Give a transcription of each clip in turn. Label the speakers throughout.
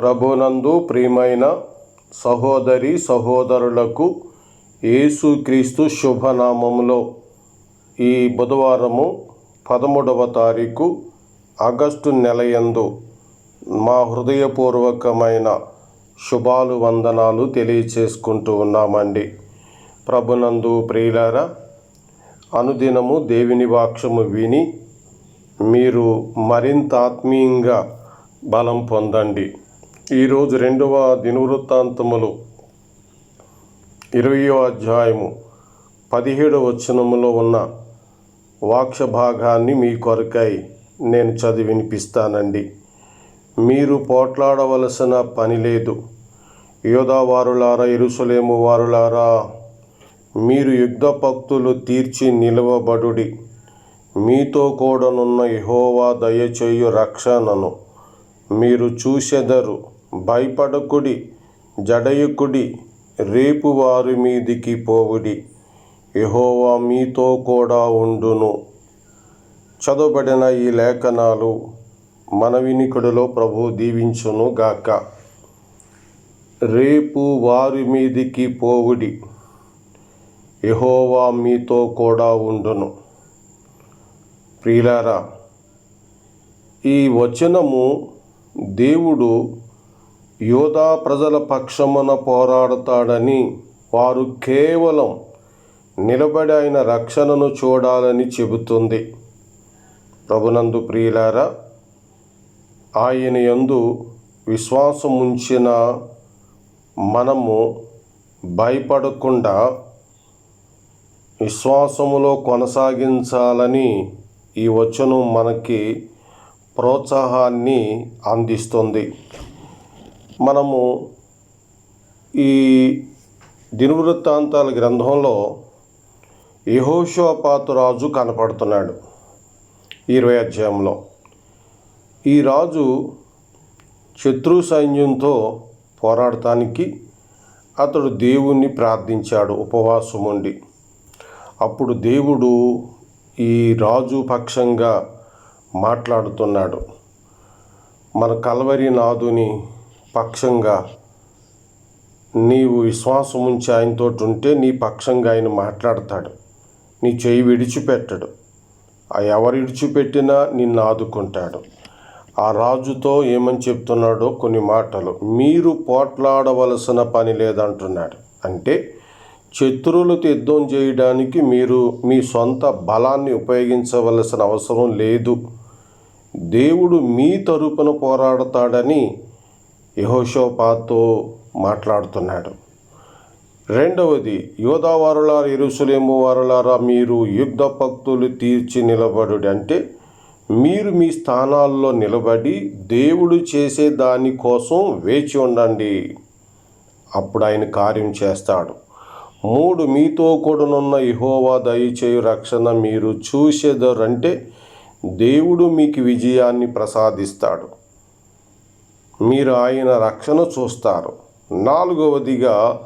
Speaker 1: ప్రభునందు ప్రియమైన సహోదరి సహోదరులకు యేసుక్రీస్తు శుభనామములో ఈ బుధవారము పదమూడవ తారీఖు ఆగస్టు నెలయందు మా హృదయపూర్వకమైన శుభాలు వందనాలు తెలియచేసుకుంటూ ఉన్నామండి. ప్రభునందు ప్రియులారా అనుదినము దేవుని వాక్షము విని మీరు మరింత ఆత్మీయంగా బలం పొందండి. ఈరోజు రెండవ దినవృత్తాంతములు ఇరవయో అధ్యాయము పదిహేడవ వచనములో ఉన్న వాక్ష భాగాన్ని మీ కొరకై నేను చదివి వినిపిస్తానండి. మీరు పోట్లాడవలసిన పని లేదు. యోధావారులారా ఇరుసలేము వారులారా మీరు యుద్ధ భక్తులు తీర్చి నిలవబడుడి. మీతో కూడనున్న యహోవా దయచేయు రక్షణను మీరు చూసెదరు భయపడకుడి జడయుకుడి రేపు వారి మీదికి పోవుడి. యహోవా మీతో కూడా ఉండును. చదవబడిన ఈ లేఖనాలు మన వినికుడిలో ప్రభు దీవించును గాక. రేపు వారి మీదికి పోవుడి. యహోవా మీతో కూడా ఉండును. ప్రియులారా ఈ వచనము దేవుడు యోధా ప్రజల పక్షమున పోరాడతాడని వారు కేవలం నిలబడి ఆయన రక్షణను చూడాలని చెబుతుంది. ప్రభునందు ప్రియులారా ఆయన యందు విశ్వాసం ఉంచిన మనము భయపడకుండా విశ్వాసములో కొనసాగించాలని ఈ వచనం మనకి ప్రోత్సాహాన్ని అందిస్తుంది. మనము ఈ దినవృత్తాంతాల గ్రంథంలో యహోషోపాతు రాజు కనపడుతున్నాడు. ఇరవై అధ్యాయంలో. ఈ రాజు శత్రు సైన్యంతో పోరాడటానికి అతడు దేవుణ్ణి ప్రార్థించాడు ఉపవాసం ఉండి. అప్పుడు దేవుడు ఈ రాజు పక్షంగా మాట్లాడుతున్నాడు. మన కల్వరి నాదుని పక్షంగా. నీవు విశ్వాసం ఉంచి ఆయనతో ఉంటే నీ పక్షంగా ఆయన మాట్లాడతాడు. నీ చేయి విడిచిపెట్టడు. ఆ ఎవరు విడిచిపెట్టినా నిన్ను ఆదుకుంటాడు. ఆ రాజుతో ఏమని చెప్తున్నాడో కొన్ని మాటలు. మీరు పోట్లాడవలసిన పని లేదంటున్నాడు. అంటే శత్రువులతో యుద్ధం చేయడానికి మీరు మీ సొంత బలాన్ని ఉపయోగించవలసిన అవసరం లేదు. దేవుడు మీ తరపున పోరాడతాడని యహోషోపాతో మాట్లాడుతున్నాడు. రెండవది యోధావారులార వారులారా వారులారా మీరు యుద్ధ భక్తులు తీర్చి నిలబడు అంటే మీరు మీ స్థానాల్లో నిలబడి దేవుడు చేసే దానికోసం వేచి ఉండండి. అప్పుడు ఆయన కార్యం చేస్తాడు. మూడు మీతో కూడానున్న ఇహోవా దయచేయు రక్షణ మీరు చూసేదరంటే దేవుడు మీకు విజయాన్ని ప్రసాదిస్తాడు. మీరు ఆయన రక్షణ చూస్తారు. నాలుగవదిగా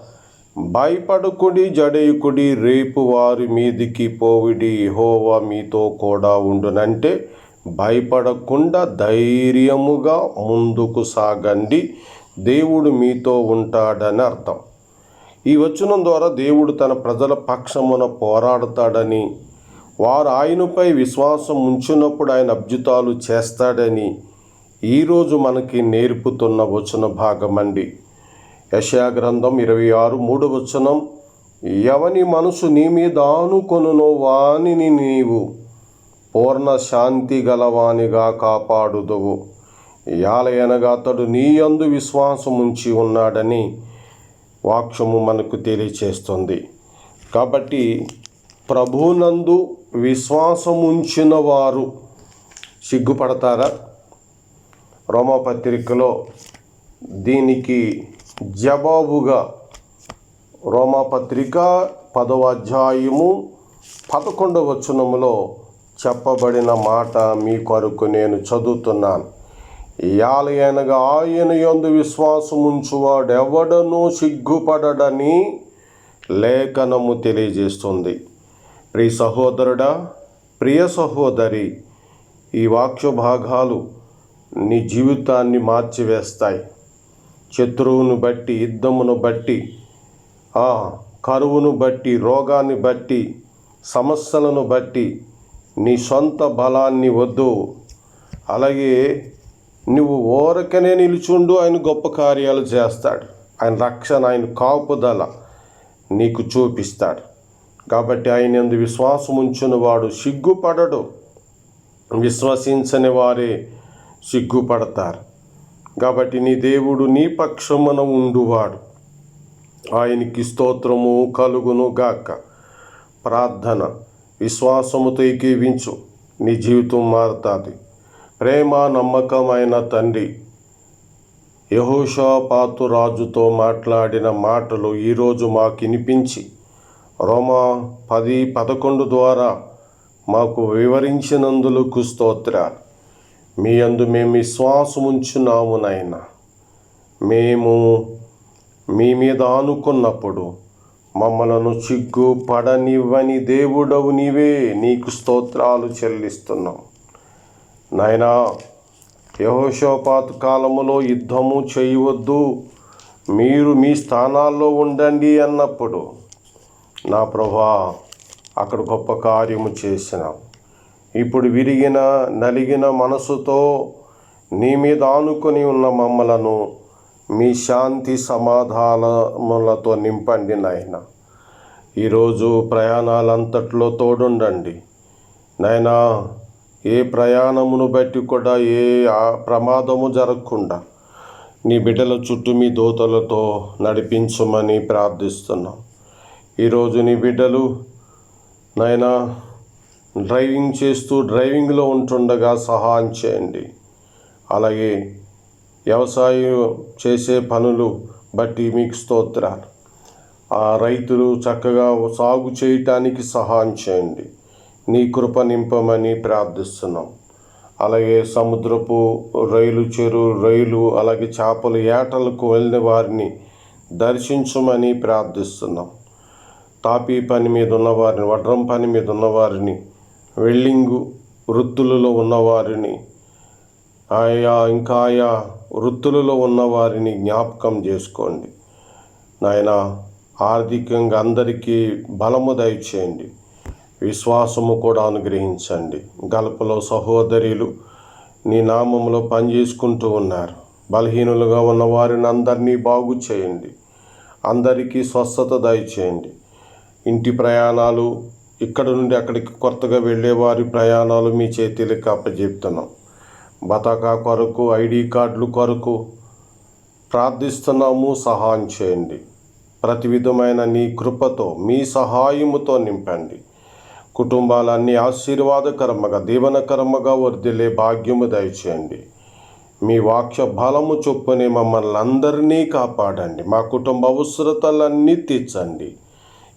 Speaker 1: భయపడుకుడి జడయుకుడి రేపు వారి మీదికి పోవిడి హోవా మీతో కూడా ఉండునంటే భయపడకుండా ధైర్యముగా ముందుకు సాగండి. దేవుడు మీతో ఉంటాడని అర్థం. ఈ వచనం ద్వారా దేవుడు తన ప్రజల పక్షమున పోరాడతాడని వారు ఆయనపై విశ్వాసం ఉంచినప్పుడు ఆయన అబ్జుతాలు చేస్తాడని ఈరోజు మనకి నేర్పుతున్న వచన భాగమండి. యశాగ్రంథం ఇరవై ఆరు మూడు వచనం ఎవని మనసు నీ మీద ఆనుకొనునో వానిని నీవు పూర్ణ శాంతి గలవానిగా కాపాడుదువు. యాలయనగా అతడు నీ యందు విశ్వాసముంచి ఉన్నాడని వాక్యము మనకు తెలియచేస్తుంది. కాబట్టి ప్రభునందు విశ్వాసముంచిన వారు సిగ్గుపడతారా? రోమాపత్రికలో దీనికి జవాబుగా రోమాపత్రిక పదవ అధ్యాయము పదకొండవ వచనములో చెప్పబడిన మాట మీ కొరకు నేను చదువుతున్నాను. యాలయనగా ఆయన యందు విశ్వాసముంచువాడెవడనూ సిగ్గుపడడని లేఖనము తెలియజేస్తుంది. ప్రియ సహోదరుడా ప్రియ సహోదరి ఈ వాక్య భాగాలు నీ జీవితాన్ని మార్చివేస్తాయి. శత్రువును బట్టి యుద్ధమును బట్టి కరువును బట్టి రోగాన్ని బట్టి సమస్యలను బట్టి నీ సొంత బలాన్ని వద్దు. అలాగే నువ్వు ఓరకనే నిలుచుండు ఆయన గొప్ప కార్యాలు చేస్తాడు. ఆయన రక్షణ ఆయన కాపుదల నీకు చూపిస్తాడు. కాబట్టి ఆయన ఎందు విశ్వాసం ఉంచిన వాడు సిగ్గుపడడు. విశ్వసించని వారే సిగ్గుపడతారు. కాబట్టి నీ దేవుడు నీ పక్షమున ఉండువాడు. ఆయనకి స్తోత్రము కలుగును గాక. ప్రార్థన విశ్వాసముతో ఏకీవించు. నీ జీవితం మారుతుంది. ప్రేమ నమ్మకమైన తండ్రి యహోషాపాతు రాజుతో మాట్లాడిన మాటలు ఈరోజు మాకు వినిపించి రోమా పది పదకొండు ద్వారా మాకు వివరించినందులకు స్తోత్రాలు. మీ అందు మేము విశ్వాసం ఉంచున్నాము నాయన. మేము మీ మీద ఆనుకున్నప్పుడు మమ్మలను చిగ్గు పడనివ్వని దేవుడవు నీవే నీకు స్తోత్రాలు చెల్లిస్తున్నాం. నాయనా యహోషోపాత్ కాలములో యుద్ధము చేయవద్దు. మీరు మీ స్థానాల్లో ఉండండి అన్నప్పుడు నా ప్రభా అక్కడ గొప్ప కార్యము చేసినాం. ఇప్పుడు విరిగిన నలిగిన మనసుతో నీ మీద ఆనుకొని ఉన్న మమ్మలను మీ శాంతి సమాధానములతో నింపండి నాయన. ఈరోజు ప్రయాణాలంతట్లో తోడుండండి. నాయనా ఏ ప్రయాణమును బట్టి కూడా ఏ ఆ- ప్రమాదము జరగకుండా నీ బిడ్డల చుట్టూ మీ దోతలతో నడిపించమని ప్రార్థిస్తున్నాం. ఈరోజు నీ బిడ్డలు నాయనా డ్రైవింగ్ చేస్తూ డ్రైవింగ్లో ఉంటుండగా సహాయం చేయండి. అలాగే వ్యవసాయం చేసే పనులు బట్టి మీకు స్తోత్రాలు. ఆ రైతులు చక్కగా సాగు చేయటానికి సహాయం చేయండి. నీ కృప నింపమని ప్రార్థిస్తున్నాం. అలాగే సముద్రపు రైలు చెరువు రైలు అలాగే చేపలు ఏటలకు వెళ్ళిన వారిని దర్శించమని ప్రార్థిస్తున్నాం. తాపీ పని మీద ఉన్నవారిని వడ్రం పని మీద ఉన్నవారిని వెల్డింగు వృత్తులలో ఉన్నవారిని ఆయా ఇంకా ఆయా వృత్తులలో ఉన్నవారిని జ్ఞాపకం చేసుకోండి. నాయన ఆర్థికంగా అందరికీ బలము దయచేయండి. విశ్వాసము కూడా అనుగ్రహించండి. గల్పలో సహోదరులు నీ నామంలో పనిచేసుకుంటూ ఉన్నారు. బలహీనులుగా ఉన్న వారిని అందరినీ బాగు చేయండి. అందరికీ స్వస్థత దయచేయండి. ఇంటి ప్రయాణాలు ఇక్కడ నుండి అక్కడికి కొత్తగా వెళ్ళే వారి ప్రయాణాలు మీ చేతికి అప్పచెప్తున్నాం బతాకా కొరకు ఐడి కార్డులు కొరకు ప్రార్థిస్తున్నాము సహాయం చేయండి. ప్రతి విధమైన నీ కృపతో మీ సహాయముతో నింపండి. కుటుంబాలన్నీ ఆశీర్వాదకరముగా దీవనకరముగా వర్ధిల్లే భాగ్యము దయచేయండి. మీ వాక్య బలము చొప్పునే మమ్మల్ని అందరినీ కాపాడండి. మా కుటుంబ అవసరతలన్నీ తీర్చండి.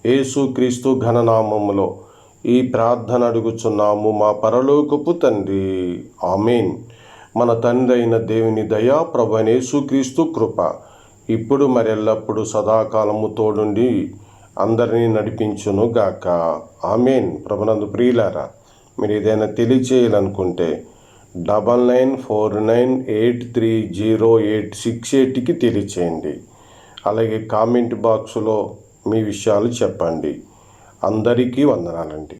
Speaker 1: యేసుక్రీస్తు ఘననామములో ఈ ప్రార్థన అడుగుచున్నాము మా పరలోకపు తండ్రి. ఆమెన్. మన తండ్రి అయిన దేవుని దయా ప్రభు యేసుక్రీస్తు కృప ఇప్పుడు మరెల్లప్పుడు సదాకాలము తోడుండి అందరినీ నడిపించును గాక. ఆమెన్. ప్రభునందు ప్రియులారా మీరు ఏదైనా తెలియచేయాలనుకుంటే double nine four nine eight three zero eight six ఎయిట్కి తెలియచేయండి. అలాగే కామెంట్ బాక్సులో మీ విషయాలు చెప్పండి. అందరికీ వందనాలండి.